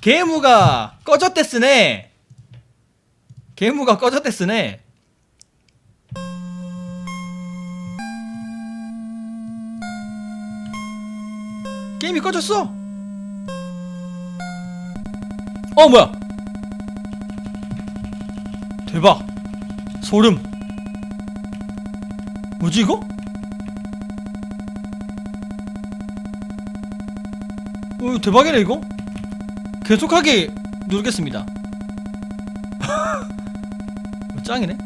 게이무가 꺼졌댔으네. 게이무가 꺼졌댔으네. 게임이 꺼졌어. 어 뭐야? 대박. 소름. 뭐지 이거? 어 대박이네 이거 계속하게 누르겠습니다. 어, 짱이네.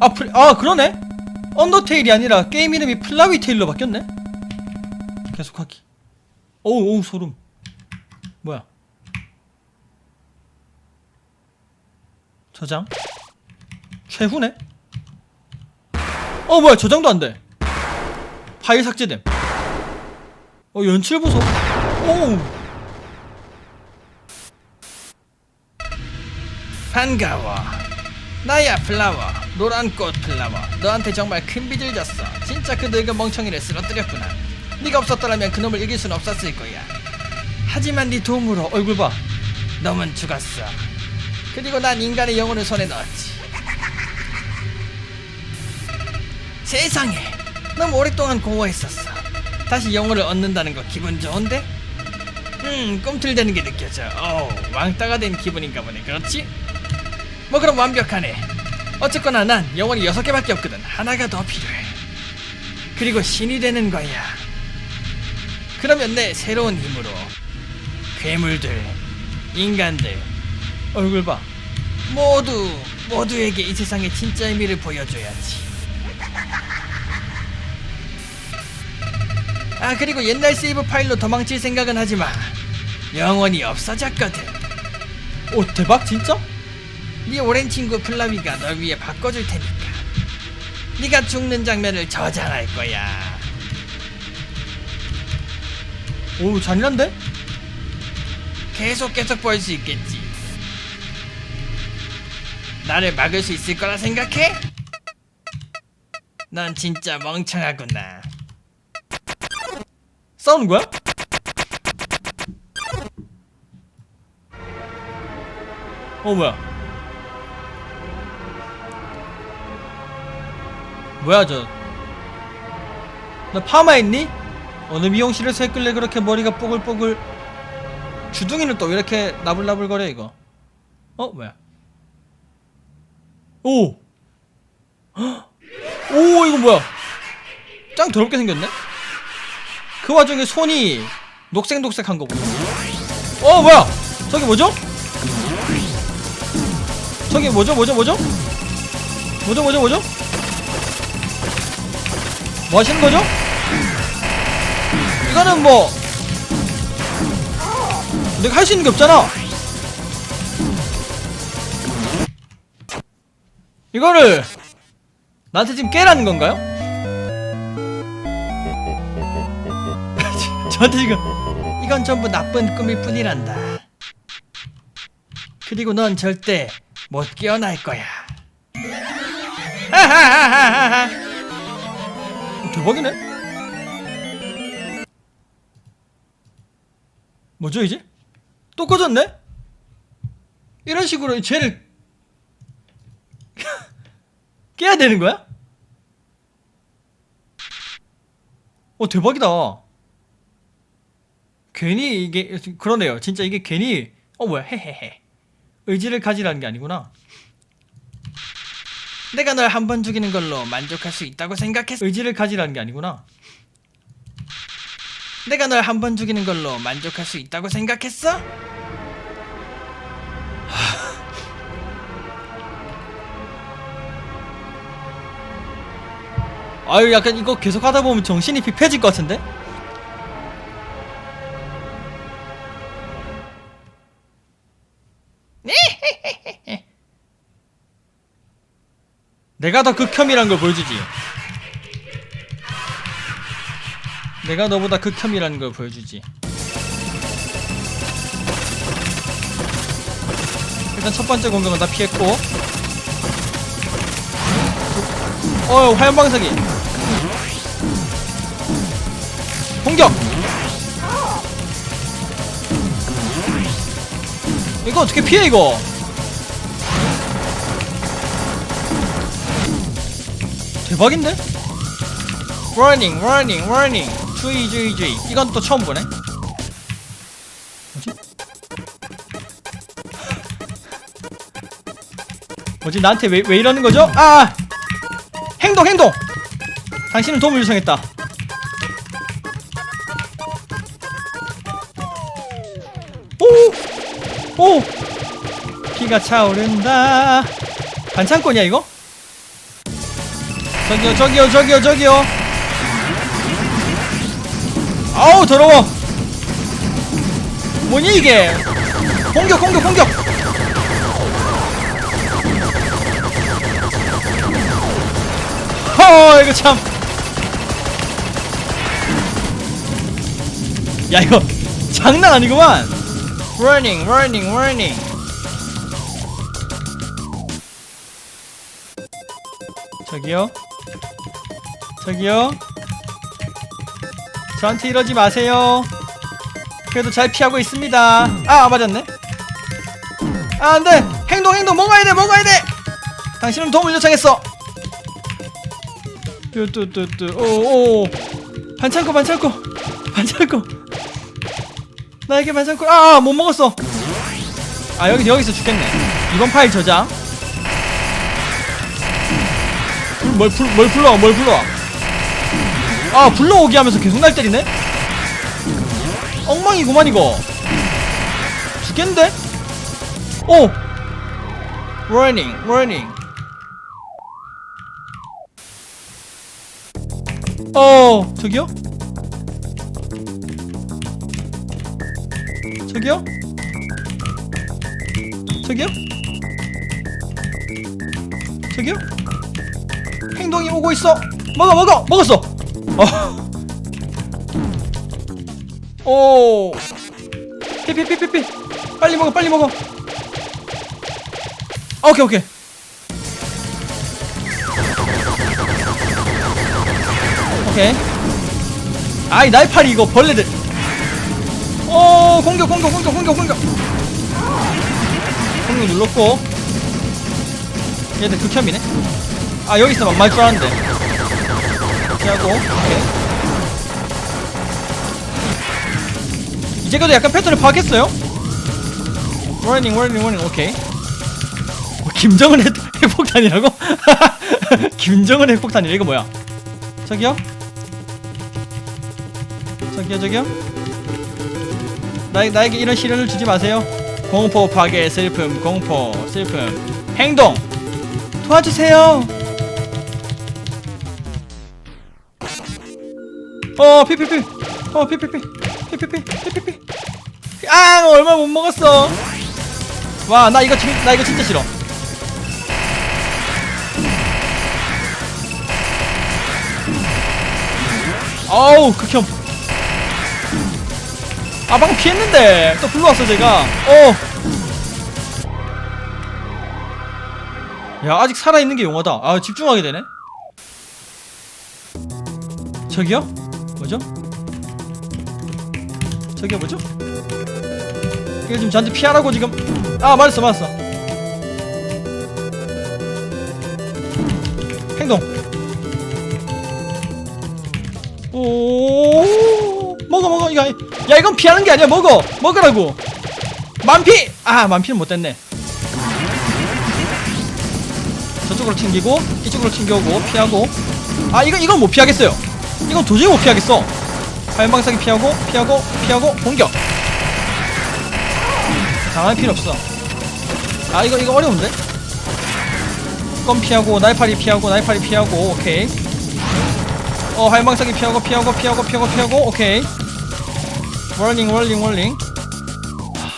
아, 플, 아 그러네. 언더테일이 아니라 게임 이름이 플라위 테일로 바뀌었네. 계속하기. 오우 오우 소름. 뭐야? 저장? 최후네? 어 뭐야 저장도 안돼. 파일 삭제됨 어 연출 보소 오 반가워. 나야 플라워. 노란 꽃 플라워. 너한테 정말 큰 빚을 졌어. 진짜 그 늙은 멍청이를 쓰러뜨렸구나. 네가 없었더라면 그놈을 이길 순 없었을 거야. 하지만 네 도움으로 얼굴 봐. 놈은 죽었어. 그리고 난 인간의 영혼을 손에 넣었지. 세상에. 너무 오랫동안 공허했었어 다시 영혼을 얻는다는 거 기분 좋은데? 음 꿈틀대는 게 느껴져. 어우 왕따가 된 기분인가 보네. 그렇지? 뭐 그럼 완벽하네. 어쨌거나 난 영혼이 여섯 개밖에 없거든. 하나가 더 필요해. 그리고 신이 되는 거야. 그러면 내 새로운 힘으로 괴물들 인간들 얼굴 봐. 모두 모두에게 이 세상의 진짜 의미를 보여줘야지 아 그리고 옛날 세이브 파일로 도망칠 생각은 하지마 영원히 없어졌거든 오 대박 진짜? 네 오랜 친구 플라위가 널 위해 바꿔줄 테니까 네가 죽는 장면을 저장할 거야 오 잔인한데? 계속 계속 볼 수 있겠지 나를 막을 수 있을 거라 생각해? 넌 진짜 멍청하구나 싸우는 거야? 어 뭐야 뭐야 저너 파마했니? 어느 미용실에서 했길래 그렇게 머리가 뽀글뽀글 주둥이는 또 왜 이렇게 나불나불거려 이거 어 뭐야 오! 헉! 오 이거 뭐야 짱 더럽게 생겼네 그 와중에 손이 녹색녹색한 거 보네 어 뭐야 저기 뭐죠? 저기 뭐죠 뭐죠 뭐죠? 뭐죠 뭐죠 뭐죠? 뭐 하시는 거죠? 이거는 뭐 내가 할 수 있는 게 없잖아 이거를 나한테 지금 깨라는 건가요? 저한테 지금 이건 전부 나쁜 꿈일 뿐이란다 그리고 넌 절대 못 깨어날 거야 대박이네 뭐죠 이제? 또 꺼졌네? 이런 식으로 쟤를 깨야 되는 거야? 어 대박이다. 괜히 이게 그러네요. 진짜 이게 괜히 어 뭐야 헤헤헤 의지를 가지라는 게 아니구나. 내가 널 한 번 죽이는 걸로 만족할 수 있다고 생각했어. 의지를 가지라는 게 아니구나. 내가 널 한 번 죽이는 걸로 만족할 수 있다고 생각했어? 아유 약간 이거 계속 하다 보면 정신이 피폐해질 것 같은데? 내가 더 극혐이란 걸 보여주지. 내가 너보다 극혐이란 걸 보여주지. 일단 첫 번째 공격은 다 피했고. 어휴 화염방사기. 공격! 이거 어떻게 피해 이거? 대박인데? warning warning warning 주의 주의 주의 이건 또 처음 보네 뭐지? 뭐지 나한테 왜, 왜 이러는 거죠? 아! 행동 행동! 당신은 도움을 요청했다 오! 오! 피가 차오른다 반창고냐 이거? 저기요 저기요 저기요 저기요. 아우 더러워. 뭐니 이게? 공격 공격 공격. 허 이거 참. 야 이거 장난 아니구만. Running running running. 저기요 저기요. 저한테 이러지 마세요. 그래도 잘 피하고 있습니다. 아 맞았네. 아 안 돼. 행동 행동. 먹어야 돼 먹어야 돼. 당신은 도움을 요청했어. 뚜뚜뚜뚜. 오오. 반창고 반창고. 반창고. 나에게 반창고. 아못 먹었어. 아 여기 여기서 죽겠네. 이번 파일 저장. 불, 뭘, 불, 뭘 불러와 뭘 불러와 아 불러오게 하면서 계속 날 때리네? 엉망이구만 이거. 죽겠는데? 오! Running running. 어 저기요? 저기요? 저기요? 저기요? 행동이 오고 있어. 먹어 먹어 먹었어. 어. 오. 피피피피피. 빨리 먹어 빨리 먹어. 아, 오케이 오케이. 오케이. 아이 날파리 이거 벌레들. 오 공격 공격 공격 공격 공격. 공격 눌렀고. 얘들 극혐이네. 아 여기 있어 막말 줄 알았는데 피하고 오케이. 이제 그래도 약간 패턴을 파악했어요? 워닝 워닝 워닝 오케이. 뭐, 김정은 핵, 핵폭탄이라고? 김정은 핵폭탄이라 이거 뭐야? 저기요? 저기요 저기요? 나, 나에게 이런 시련을 주지 마세요. 공포 파괴 슬픔 공포 슬픔. 행동! 도와주세요 어 피피피. 어 피피피. 피피피 피피피. 아 얼마 못 먹었어. 와 나 이거 진- 나 이거 진짜 싫어. 어우 극혐. 아 방금 피했는데. 또 불러왔어 제가. 어. 야 아직 살아있는 게 용하다. 아 집중하게 되네. 저기요? 뭐죠? 저기요 뭐죠? 이거 지금 저한테 피하라고 지금. 아 맞았어 맞았어. 행동. 오 먹어 먹어. 이거 야 이건 피하는 게 아니야. 먹어. 먹으라고. 만피. 아 만피는 못 됐네. 저쪽으로 튕기고 이쪽으로 튕겨오고 피하고. 아 이건 이건 못 피하겠어요 이건 도저히 못 피하겠어. 발망사기 피하고 피하고 피하고 공격. 당할 필요 없어. 아 이거 이거 어려운데? 껌 피하고 날파리 피하고 날파리 피하고 오케이. 어 할망사기 피하고 피하고 피하고 피하고 피하고 오케이. 월링 월링 월링 하,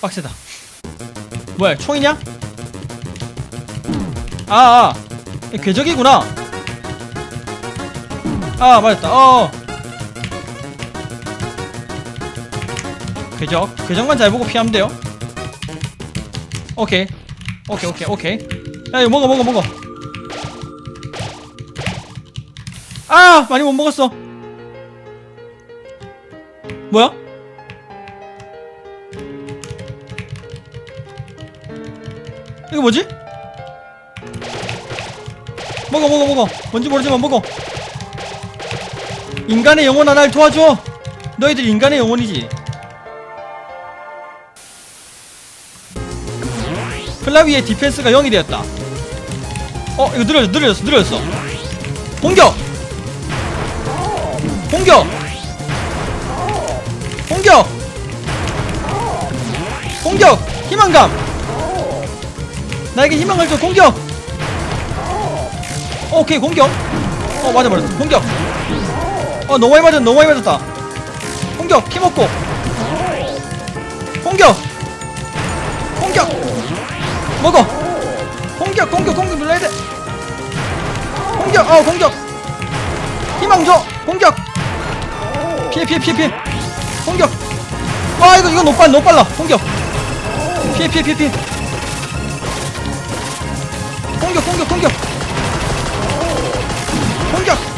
빡세다. 뭐야 총이냐? 아, 아. 이 궤적이구나 아 맞았다. 어. 궤적. 궤적만 잘 보고 피하면 돼요. 오케이. 오케이 오케이 오케이. 야 이거 먹어 먹어 먹어. 아 많이 못 먹었어. 뭐야? 이거 뭐지? 먹어 먹어 먹어. 뭔지 모르지만 먹어 인간의 영혼 하나를 도와줘. 너희들 인간의 영혼이지. 클라위의 디펜스가 0이 되었다. 어 이거 느려졌어 느려졌어 느려졌어. 공격! 공격! 공격! 공격! 희망감! 나에게 희망을 줘 공격! 어, 오케이 공격. 어 맞아 맞아 공격 어 너무 많이 맞았 너무 많이 맞았다. 공격 키 먹고. 공격. 공격. 먹어. 공격 공격 공격 눌러야 돼. 공격 어 공격. 희망 줘. 공격. 피해 피해 피해 피해. 공격. 아 이거 이거 너무 빨라 너무 빨라. 공격. 피해 피해 피해 피해. 공격 공격 공격. 공격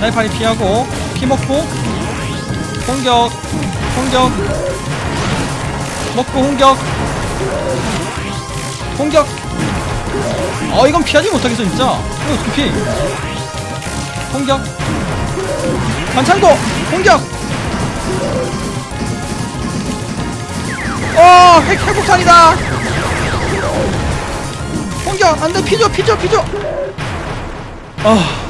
날파리 피하고 피 먹고 공격 공격 먹고 공격 공격. 어 이건 피하지 못하겠어 진짜. 이거 어떻게 피해? 공격. 반창고 공격. 어 핵, 핵폭탄이다. 공격 안돼 피줘 피줘 피줘. 아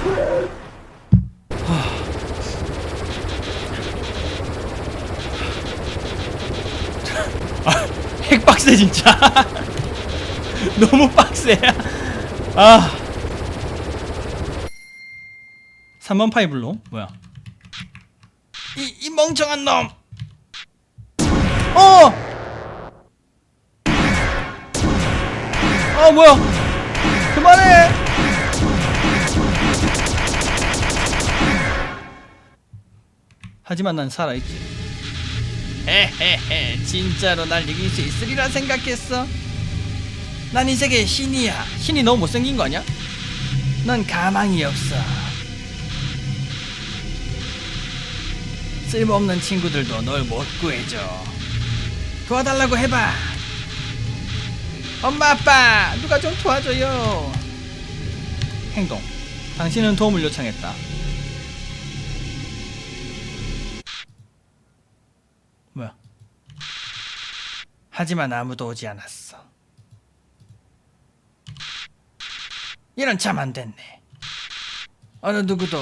핵 빡세 진짜. 너무 빡세. 아. 3번 파이블로. 뭐야? 이, 이 멍청한 놈! 어! 아 뭐야? 그만해! 하지만 난 살아있지 헤헤헤 진짜로 날 이길 수 있으리라 생각했어? 난 이 세계의 신이야. 신이 너무 못생긴 거 아니야? 넌 가망이 없어. 쓸모없는 친구들도 널 못 구해줘. 도와달라고 해봐. 엄마 아빠 누가 좀 도와줘요. 행동. 당신은 도움을 요청했다 하지만 아무도 오지 않았어. 이런 참 안 됐네. 어느 누구도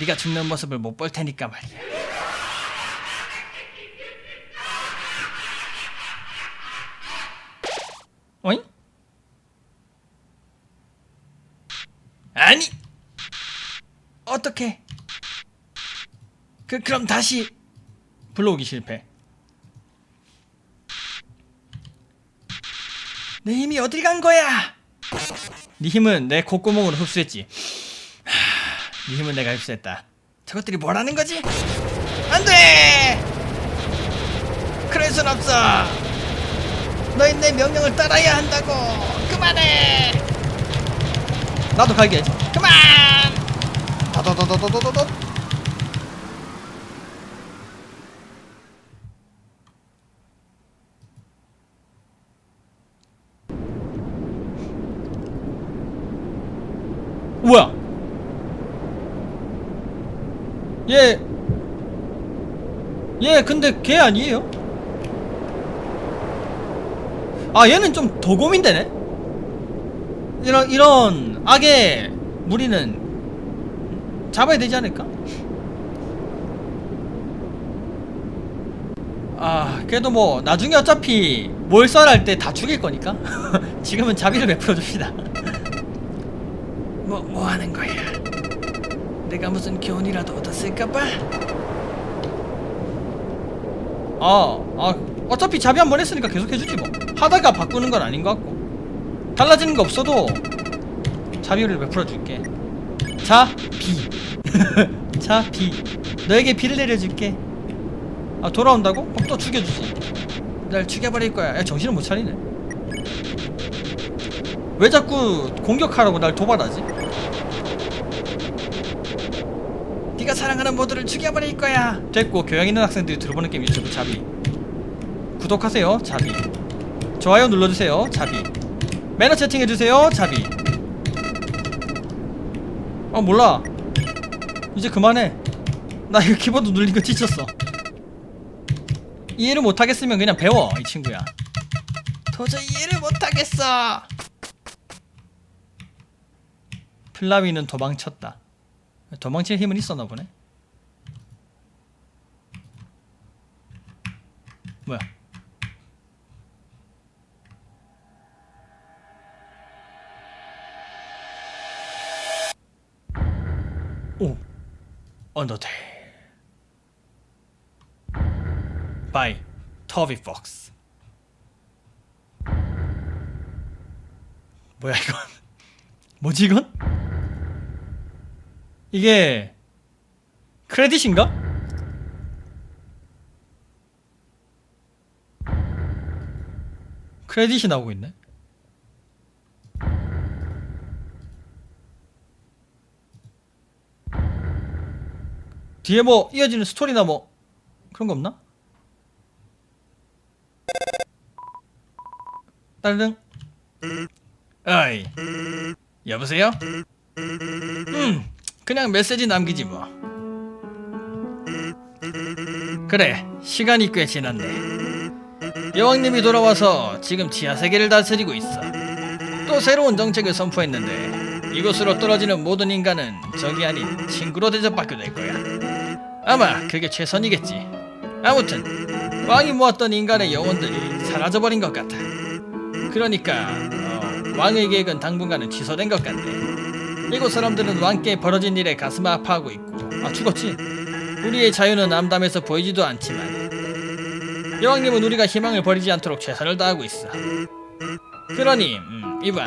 네가 죽는 모습을 못 볼 테니까 말이야. 어잉? 아니! 어떻게 그 그럼 다시 불러오기 실패 내 힘이 어딜 간 거야? 네 힘은 내 콧구멍으로 흡수했지. 네 힘은 내가 흡수했다. 저것들이 뭐라는 거지? 안 돼! 그럴 순 없어. 너희 내 명령을 따라야 한다고. 그만해! 나도 갈게. 그만! 더더더더더더더 뭐야? 얘, 얘 근데 걔 아니에요? 아 얘는 좀 도곰인데네? 이런 이런 악의 무리는 잡아야 되지 않을까? 아 그래도 뭐 나중에 어차피 몰살할 때 다 죽일 거니까 지금은 자비를 베풀어 줍시다 뭐, 뭐 하는 거야 내가 무슨 교훈이라도 얻었을까봐 아, 아 어차피 자비 한 번 했으니까 계속 해주지 뭐 하다가 바꾸는 건 아닌 것 같고 달라지는 거 없어도 자비를 베풀어 줄게. 자, 비. 자, 비. 너에게 비를 내려줄게. 아, 돌아온다고? 그럼 또 죽여주지. 날 죽여버릴 거야. 야, 정신을 못 차리네. 왜 자꾸 공격하라고 날 도발하지? 네가 사랑하는 모두를 죽여버릴 거야. 됐고 교양 있는 학생들이 들어보는 게임 유튜브 자비. 구독하세요, 자비. 좋아요 눌러주세요, 자비. 매너 채팅해주세요, 자비. 어 몰라. 이제 그만해. 나 이거 키보드 눌린 거 지쳤어. 이해를 못하겠으면 그냥 배워 이 친구야. 도저히 이해를 못하겠어. 플라위는 도망쳤다. 도망칠 힘은 있었나 보네. 뭐야? 오, 언더테일. by 터비 폭스. 뭐야 이건? 뭐지 이건? 이게 크레딧인가? 크레딧이 나오고 있네. 뒤에 뭐 이어지는 스토리나 뭐 그런 거 없나? 따르릉 어이. 여보세요? 음, 그냥 메시지 남기지 뭐. 그래, 시간이 꽤 지났네. 여왕님이 돌아와서 지금 지하 세계를 다스리고 있어. 또 새로운 정책을 선포했는데 이곳으로 떨어지는 모든 인간은 적이 아닌 친구로 대접받게 될 거야. 아마 그게 최선이겠지. 아무튼 왕이 모았던 인간의 영혼들이 사라져버린 것 같아. 그러니까 어, 왕의 계획은 당분간은 취소된 것 같네. 이곳 사람들은 왕께 벌어진 일에 가슴 아파하고 있고 아 죽었지? 우리의 자유는 암담해서 보이지도 않지만 여왕님은 우리가 희망을 버리지 않도록 최선을 다하고 있어. 그러니 음, 이봐,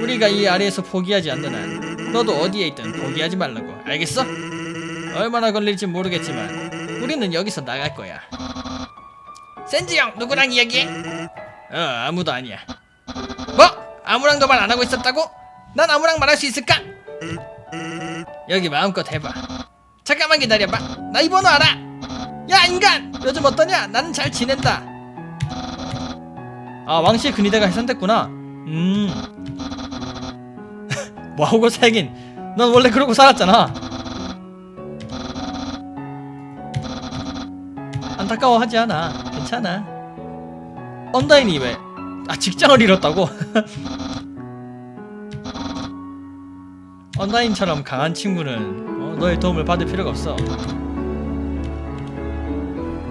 우리가 이 아래에서 포기하지 않는 한 너도 어디에 있든 포기하지 말라고. 알겠어? 얼마나 걸릴지 모르겠지만 우리는 여기서 나갈 거야. 센지 형 누구랑 이야기해? 어 아무도 아니야. 뭐? 아무랑도 말 안 하고 있었다고? 난 아무랑 말할 수 있을까? 여기 마음껏 해봐. 잠깐만 기다려봐. 나 이 번호 알아. 야 인간, 요즘 어떠냐? 나는 잘 지낸다. 아 왕실 근위대가 해산됐구나. 음. 뭐하고 살긴. 넌 원래 그러고 살았잖아. 안타까워하지 않아. 괜찮아. 언다인이 왜? 아 직장을 잃었다고? 언다인처럼 강한 친구는 어, 너의 도움을 받을 필요가 없어.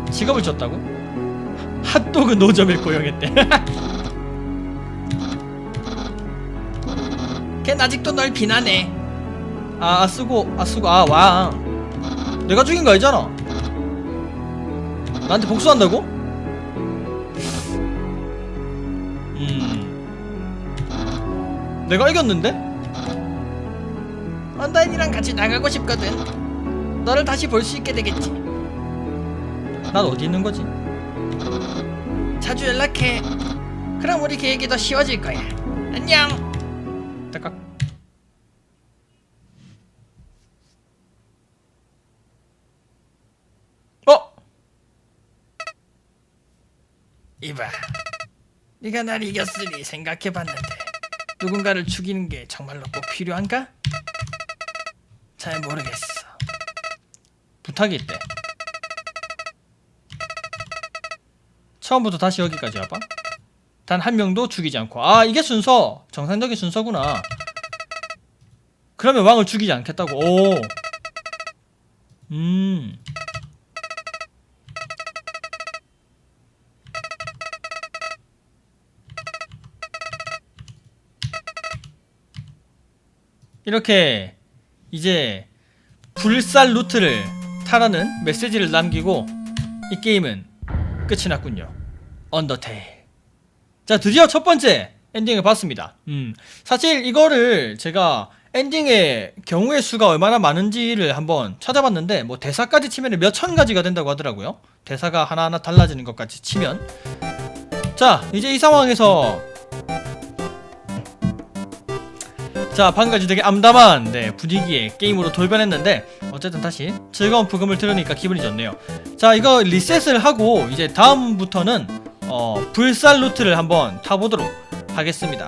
직업을 줬다고? 핫도그 노점을 고용했대. 걘 아직도 널 비난해. 아, 아 쓰고 아 쓰고 아 왕. 내가 죽인 거 알잖아. 나한테 복수한다고? 음. 내가 이겼는데? 언다인이랑 같이 나가고 싶거든. 너를 다시 볼 수 있게 되겠지. 난 어디 있는 거지? 자주 연락해. 그럼 우리 계획이 더 쉬워질 거야. 안녕. 딱딱. 어? 이봐. 네가 날 이겼으니 생각해봤는데 누군가를 죽이는 게 정말로 꼭 필요한가? 잘 모르겠어. 부탁이 있대. 처음부터 다시 여기까지 와봐. 단 한 명도 죽이지 않고. 아, 이게 순서. 정상적인 순서구나. 그러면 왕을 죽이지 않겠다고. 오. 음. 이렇게 이제 불살 루트를 타라는 메시지를 남기고 이 게임은 끝이 났군요. 언더테일. 자, 드디어 첫 번째 엔딩을 봤습니다. 음, 사실 이거를 제가 엔딩의 경우의 수가 얼마나 많은지를 한번 찾아봤는데 뭐 대사까지 치면 몇천 가지가 된다고 하더라고요. 대사가 하나하나 달라지는 것까지 치면 자 이제 이 상황에서 자 방금까지 되게 암담한 네, 분위기의 게임으로 돌변했는데 어쨌든 다시 즐거운 부금을 들으니까 기분이 좋네요. 자 이거 리셋을 하고 이제 다음부터는 어, 불살 루트를 한번 타보도록 하겠습니다.